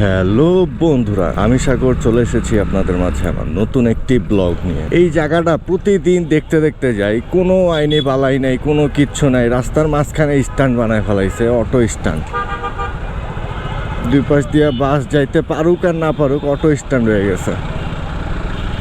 Hello বন্ধুরা, আমি সাগর, চলে এসেছি আপনাদের মাঝে আমার নতুন একটি ব্লগ নিয়ে। এই জায়গাটা প্রতিদিন দেখতে দেখতে যাই, কোনো আইনে বালাই নাই, কোনো কিচ্ছু নাই, রাস্তার মাঝখানে স্ট্যান্ড বানায় ফেলাইছে, অটো স্ট্যান্ড। দুই পাশ দিয়ে বাস যাইতে পারুক আর না পারুক, অটো স্ট্যান্ড হয়ে গেছে।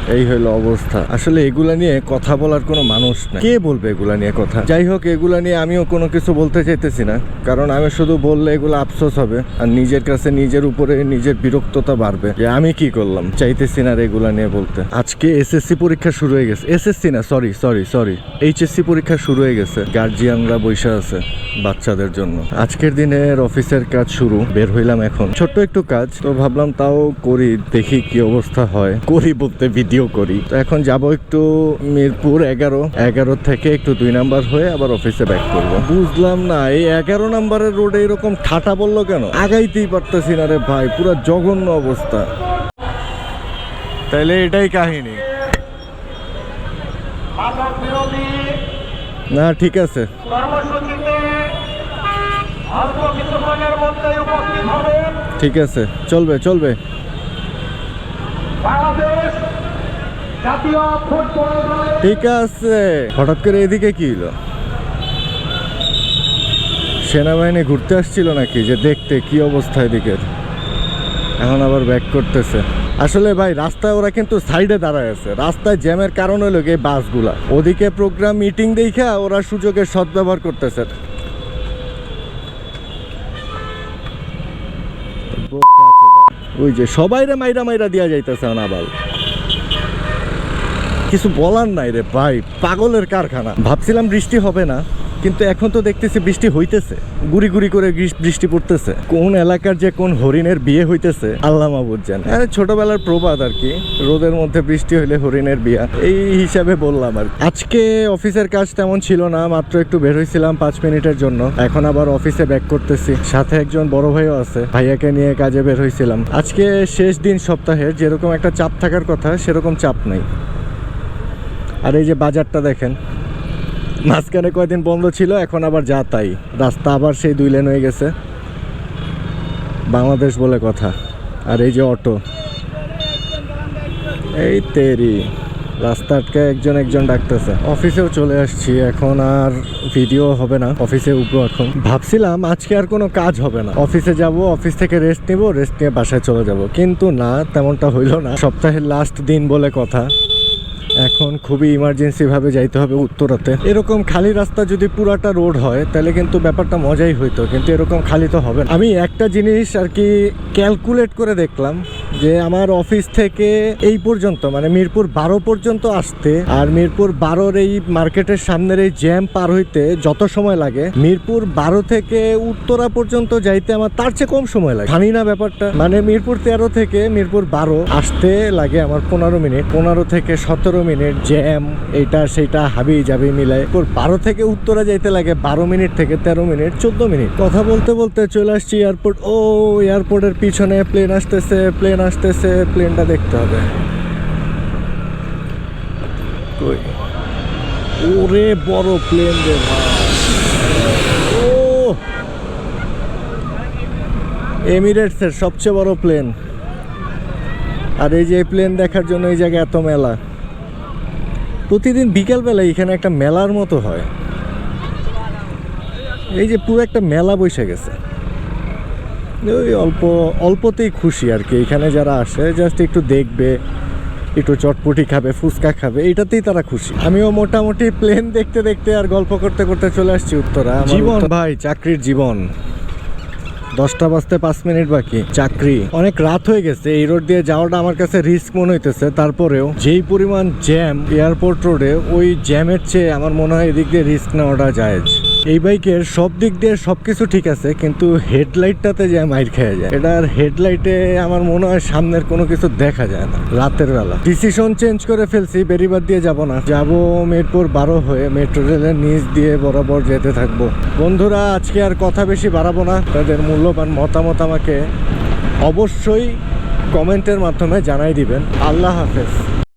এই হলো অবস্থা। আসলে এগুলা নিয়ে কথা বলার কোনো মানুষ নাই। কে বলবে এগুলা নিয়ে কথা? যাই হোক, এগুলা নিয়ে আমিও কোনো কিছু বলতে চাইতেছি না। কারণ আমি শুধু বললে এগুলো আফসোস হবে। আর নিজের কাছে নিজের উপরে নিজের বিরক্ততা বাড়বে। যে আমি কি করলাম? চাইতেছি না এগুলা নিয়ে বলতে। আজকে এসএসসি পরীক্ষা শুরু হয়ে গেছে। এসএসসি না সরি সরি সরি এইচএসসি পরীক্ষা শুরু হয়ে গেছে। গার্জিয়ানরা বৈশা আছে বাচ্চাদের জন্য। আজকের দিনের অফিসের কাজ শুরু। বের হইলাম এখন। ছোট্ট একটু কাজ। তো ভাবলাম তাও করি, দেখি কি অবস্থা হয়। করি বলতে ভিডিও করি। তো এখন যাব একটু মিরপুর এগারো। এগারো থেকে একটু দুই নাম্বার হয়ে আবার অফিসে ব্যাক করব। বুঝলাম না, এই এগারো নাম্বারের রোডে এরকম ঠাটা বলল কেন? আগাইতেই পারতেছি না রে ভাই, পুরো জঘন্য অবস্থা। তাইলে এটাই কাহিনী। না, ঠিক আছে। ঠিক আছে, চলবে চলবে। বাংলাদেশ ঠিক আছে। হঠাৎ করে এদিকে কি হলো? সেনাবাহিনী ঘুরতে আসছিল নাকি? যে দেখতে কি অবস্থা এদিকের? এখন আবার ব্যাক করতেছে। আসলে ভাই, রাস্তায় ওরা কিন্তু সাইডে দাঁড়ায় আছে। রাস্তায় জ্যামের কারণ হলো এই বাসগুলা। ওদিকে প্রোগ্রাম মিটিং দেখা ওরা সুযোগের সদ্ব্যবহার করতেছে। ওই যে সবাইরে মাইরা মাইরা দিয়া যাইতেছে আবার কিছু বলার নাই রে ভাই, পাগলের কারখানা। ভাবছিলাম বৃষ্টি হবে না, কিন্তু এখন তো দেখতেছি বৃষ্টি হইতেছে। গুড়ি গুড়ি করে বৃষ্টি পড়তেছে। কোন এলাকার যে কোন হরিণের বিয়ে হইতেছে, আল্লাহ মাহবুদ জান। আরে ছোটবেলার প্রবাদ আর কি, রোদের মধ্যে বৃষ্টি হইলে হরিণের বিয়া। এই হিসাবে বললাম আর আজকে অফিসের কাজ তেমন ছিল না, মাত্র একটু বের হয়েছিলাম পাঁচ মিনিটের জন্য। এখন আবার অফিসে ব্যাক করতেছি। সাথে একজন বড় ভাইও আছে, ভাইয়াকে নিয়ে কাজে বের হয়েছিলাম আজকে শেষ দিন সপ্তাহের, যেরকম একটা চাপ থাকার কথা, সেরকম চাপ নাই। আর এই যে বাজারটা দেখেন, মাঝখানে কয়দিন বন্ধ ছিল, এখন আবার যা তাই। রাস্তা আবার সেই দুই লেন হয়ে গেছে। বাংলাদেশ বলে কথা। আর এই যে অটো। এই তেরি, রাস্তা আটকে একজন একজন ডাকতেছে। অফিসেও চলে আসছি, এখন আর ভিডিও হবে না। অফিসে উঠবো এখন। ভাবছিলাম আজকে আর কোনো কাজ হবে না। অফিসে যাব, অফিস থেকে রেস্ট নিব রেস্ট নিয়ে বাসায় চলে যাব। কিন্তু না, তেমনটা হইল না। সপ্তাহের লাস্ট দিন বলে কথা। এখন খুবই ইমার্জেন্সি ভাবে যাইতে হবে উত্তরাতে এরকম খালি রাস্তা যদি পুরাটা রোড হয়, তাহলে কিন্তু ব্যাপারটা মজাই হইতো, কিন্তু এরকম খালি তো হবে। আমি একটা জিনিস আর কি ক্যালকুলেট করে দেখলাম যে আমার অফিস থেকে এই পর্যন্ত মানে মিরপুর বারো পর্যন্ত আসতে আর মিরপুর বারোর এই মার্কেটের সামনের এই জ্যাম পার হইতে যত সময় লাগে, মিরপুর বারো থেকে উত্তরা পর্যন্ত যাইতে আমার তার চেয়ে কম সময় লাগে। জানি না ব্যাপারটা। মানে মিরপুর তেরো থেকে মিরপুর বারো আসতে লাগে আমার পনেরো মিনিট। পনেরো থেকে সতেরো মিনিট জ্যাম এইটা সেইটা হাবি যাবি এরপর বারো থেকে উত্তরা যাইতে লাগে বারো মিনিট থেকে তেরো মিনিট, চোদ্দ মিনিট। কথা বলতে বলতে চলে আসছি এয়ারপোর্ট ও এয়ারপোর্টের পিছনে প্লেন আসতেছে। প্লেন আসতেছে প্লেনটা দেখতে হবে। ওরে বড় প্লেন রে ও এমিরেটসের সবচেয়ে বড় প্লেন আর এই যে প্লেন দেখার জন্য এই জায়গায় এত মেলা। প্রতিদিন বিকালবেলা এখানে একটা মেলার মতো হয়। এই যে পুরো একটা মেলা বসে গেছে। ওই অল্প অল্পতেই খুশি আর কি। এখানে যারা আসে জাস্ট একটু দেখবে একটু চটপটি খাবে ফুচকা খাবে এটাতেই তারা খুশি। আমিও মোটামুটি প্লেন দেখতে দেখতে আর গল্প করতে করতে চলে আসছি উত্তরা। জীবন ভাই চাকরির জীবন। দশটা বাজতে পাঁচ মিনিট বাকি চাকরি। অনেক রাত হয়ে গেছে এই রোড দিয়ে যাওয়াটা আমার কাছে রিস্ক মনে হইতেছে। তারপরেও যেই পরিমাণ জ্যাম এয়ারপোর্ট রোডে ওই জ্যামের চেয়ে আমার মনে হয় এদিক দিয়ে রিস্ক নেওয়াটা জায়েজ। এই বাইকের সব দিক দিয়ে সবকিছু ঠিক আছে, কিন্তু হেডলাইটটাতে যে মাইর খেয়ে যায়। এটার হেডলাইটে আমার মনে হয় সামনের কোনো কিছু দেখা যায় না, রাতের বেলা। ডিসিশন চেঞ্জ করে ফেলছি বেরিবার দিয়ে যাব না। যাব মিরপুর বারো হয়ে মেট্রো রেলের নিচ দিয়ে বরাবর যেতে থাকব। বন্ধুরা, আজকে আর কথা বেশি বাড়াবো না। তাদের মূল্যবান মতামত আমাকে অবশ্যই কমেন্টের মাধ্যমে জানাই দিবেন। আল্লাহ হাফেজ।